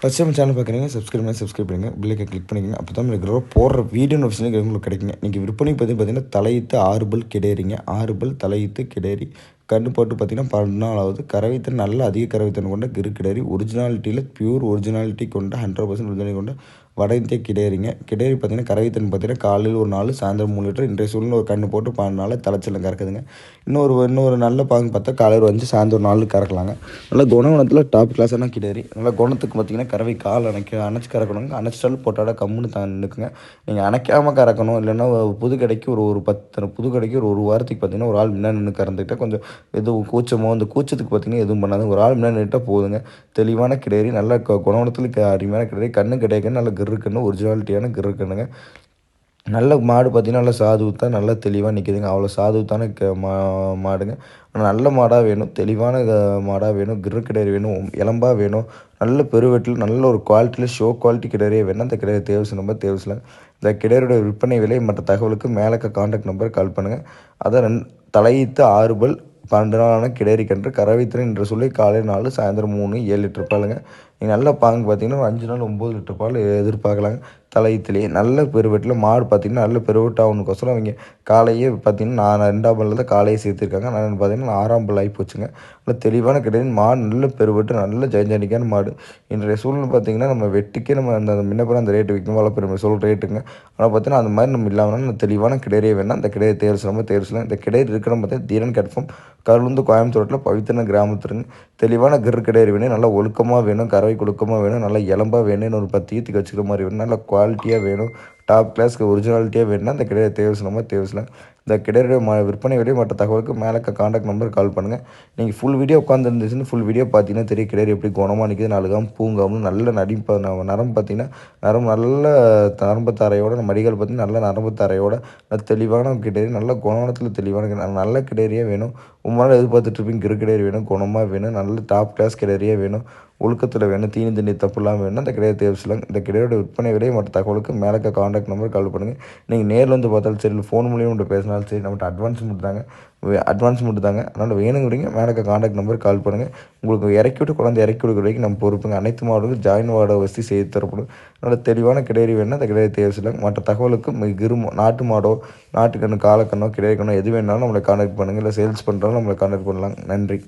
First time channel பார்க்குறீங்க subscribe பண்ணி subscribe பண்ணுங்கள் பில்லைக்கை கிளிக் பண்ணிக்கங்க. அப்போ தான் ரெகுலராக போடுற வீடியோ நோட்டிஃபிகேஷன் உங்களுக்கு கிடைக்குங்க. நீங்கள் விற்பனை பற்றி பார்த்தீங்கன்னா தலையிட்டு ஆறுபல் பல் ஆறுபல் தலையித்து தலையிட்டு கிடையறி கண்ணு போட்டு பார்த்தீங்கன்னா பன்னெண்டு நாள் ஆகுது. நல்ல அதிக கறவைத்தன் கொண்ட கிரு கிடரி ஒரிஜினாலிட்டியில் பியூர் ஒரிஜினாலிட்டி கொண்ட ஹண்ட்ரட் பர்சன்ட் ஒரிஜினாலிட்டி கொண்ட வட இந்திய கிடேரிங்க கிடேரி பார்த்தீங்கன்னா கறவைத்தன் பார்த்தீங்கன்னா காலையில் ஒரு நாள் சாயந்தரம் மூணு லிட்டர் இன்றைய சூழ்நிலை ஒரு கன்று போட்டு பன்னெண்டு தலைச்சலம் கறக்குதுங்க. இன்னொரு இன்னொரு நல்ல பாங்கு பார்த்தா காலையில் ஒரு அஞ்சு சாயந்தரம் நாலு கறக்கலாங்க. நல்லா குணவனத்தில் டாப் கிளாஸான கிடேரி நல்லா குணத்துக்கு பார்த்தீங்கன்னா கறவை கால் அணைக்க அணைச்சி கறக்கணுங்க. அணைச்சிட்டாலும் போட்டாட கம்முன்னு தான் நிற்குங்க நீங்கள் அணைக்காமல் கறக்கணும் இல்லைன்னா புது கடைக்கு ஒரு ஒரு பத்து புது கடைக்கு ஒரு ஒரு வாரத்துக்கு பார்த்தீங்கன்னா ஒரு ஆள் முன்னாடி நின்று கறந்துக்கிட்டால் கொஞ்சம் எதுவும் கூச்சமோ அந்த கூச்சத்துக்கு பார்த்தீங்கன்னா எதுவும் பண்ணாது. ஒரு ஆள் முன்னாடி நின்றுட்டால் போதுங்க. தெளிவான கிடேரி நல்ல குணவனத்தில் அருமையான கிடேரி கண்ணு கிடையாது நல்ல கிருக்குன்னு ஒரிஜினாலிட்டியான கிருக்குனுங்க நல்ல மாடு பார்த்திங்கன்னா நல்லா சாதுத்தான் நல்லா தெளிவாக நிற்கிதுங்க அவ்வளோ சாதுத்தான க மா மாடுங்க. ஆனால் நல்ல மாடாக வேணும் தெளிவான மாடாக வேணும் கிரு கிடையாது வேணும் இளம்பாக வேணும். நல்ல பெருவெட்டில் நல்ல ஒரு குவாலிட்டியில் ஷோ குவாலிட்டி கிடையாது வேணும். அந்த கிடையாது தேவைச்சு நம்பர் தேவைச்சில்ல இந்த கிடையோட விற்பனை விலை மற்ற தகவலுக்கு மேலே காண்டாக்ட் நம்பர் கால் பண்ணுங்கள் அதை ரெண்டு தலையித்து ஆறுபல் பன்னெண்டு நாளான கிடையாது கன்று கறவைத்திறன் என்று சொல்லி காலை நாலு சாயந்தரம் மூணு ஏழு லிட்டர் பாலுங்க. நீங்கள் நல்ல பாங்கு பார்த்தீங்கன்னா ஒரு அஞ்சு நாள் ஒம்பது லிட்டர் பால் எதிர்பார்க்கலாங்க. தலையத்துலேயே நல்ல பெருவெட்டில் மாடு பார்த்திங்கன்னா நல்ல பெருவெட்டாகணுக்கோசரம் அவங்க காலையே பார்த்திங்கன்னா நான் ரெண்டாம் பல்லில் தான் காலையே சேர்த்துருக்காங்க. நான் பார்த்திங்கன்னா ஆறாம் பல் ஆகி போச்சுங்க. நல்ல தெளிவான கிடையாது. மாடு நல்ல பெருவெட்டு நல்ல ஜெயஞ்சனிக்கான மாடு. இன்றைய சூழ்நிலை பார்த்திங்கன்னா நம்ம வெட்டிக்கே நம்ம அந்த முன்னப்பறம் அந்த ரேட்டு விற்கும். வள பெருமை சொல்கிற ரேட்டுங்க ஆனால் பார்த்தீங்கன்னா அந்த மாதிரி நம்ம இல்லாமல் தெளிவான கிடையவே வேணாம் அந்த கிடையை தேர்வு நம்ம தேர்வு இந்த கிடையாது இருக்கிற பார்த்தீங்கன்னா தீரன் கன்ஃபார்ம் கருளுந்து கோயம்புத்தூரில் பவித்திரன கிராமத்துருங்க தெளிவான கிரு கிடையாது வேணும் நல்லா ஒழுக்கமாக வேணும் கறவை கொடுக்கமாக வேணும் நல்லா இளம்பாக வேணும்னு ஒரு பத்து ஈத்துக்கு வச்சுக்கிற மாதிரி வேணும் நல்லா குவாலிட்டியாக வேணும் டாப் கிளாஸ்க்கு ஒரிஜினாலிட்டியாக வேணும்னா அந்த கிடையாது தேவை சொல்லாமல் தேவை சொல்லலாம் இந்த கிடையாது ம விற்பனை விலை மற்ற தகவலுக்கு மேலே காண்டாக்ட் நம்பர் கால் பண்ணுங்கள் நீங்கள் ஃபுல் வீடியோ உட்காந்துருந்துச்சுன்னு ஃபுல் வீடியோ பார்த்தீங்கன்னா தெரிய கிடையாது எப்படி குணமாக நிற்கிது நாலுகாம் பூங்காமல் நல்ல நடிப்ப நரம்பு பார்த்தீங்கன்னா நரம்பு நல்ல நரம்பு தாரையோட மடிகள் பார்த்தீங்கன்னா நல்ல நரம்பு தாரையோட தெளிவான கிடையாது நல்ல குணத்தில் தெளிவான நல்ல கிடையாரியாக வேணும். உங்களால் எதிர்பார்த்துட்ருப்பீங்க கிரு கிடையாது வேணும் குணமாக வேணும் நல்ல டாப் கிளாஸ் கிடையாரியாக வேணும். ஒழுக்கத்தில் வேணும் தீனி தண்ணி இல்லாமல் வேணும் அந்த கிடையாது தேவைச்சிலாங்க இந்த கிடையோட விற்பனை விட மற்ற தகவலுக்கு மேலக்க காண்டாக்ட் நம்பர் கால் பண்ணுங்கள் நீங்கள் நேரில் வந்து பார்த்தாலும் சரி இல்லை ஃபோன் மூலியம் உங்கள்கிட்ட பேசினாலும் சரி நம்மகிட்ட அட்வான்ஸ் மட்டும் தாங்க அட்வான்ஸ் மட்டும் தாங்க. அதனால் வேணுங்கிறீங்க மேலக்க காண்டாக்ட் நம்பர் கால் பண்ணுங்கள் உங்களுக்கு இறக்கி விட்டு குழந்தை இறக்கி விடுக்கிற வரைக்கும் நம்ம பொறுப்புங்க. அனைத்து மாவட்டங்களும் ஜாயின் வார்டை வசதி செய்து தரப்படும். அதனால் தெளிவான கிடையாது வேணும் அந்த கிடையாது தேவைச்சிலாங்க மற்ற தகவலுக்கு மிக நாட்டு மாடோ நாட்டுக்கண்ணு காலக்கண்ணோ கிடையாது எது வேணாலும் நம்மளை காண்டாக்ட் பண்ணுங்கள் இல்லை சேல்ஸ் பண்ணுறாலும் நம்மளை காண்டாக்ட் பண்ணலாம். நன்றி.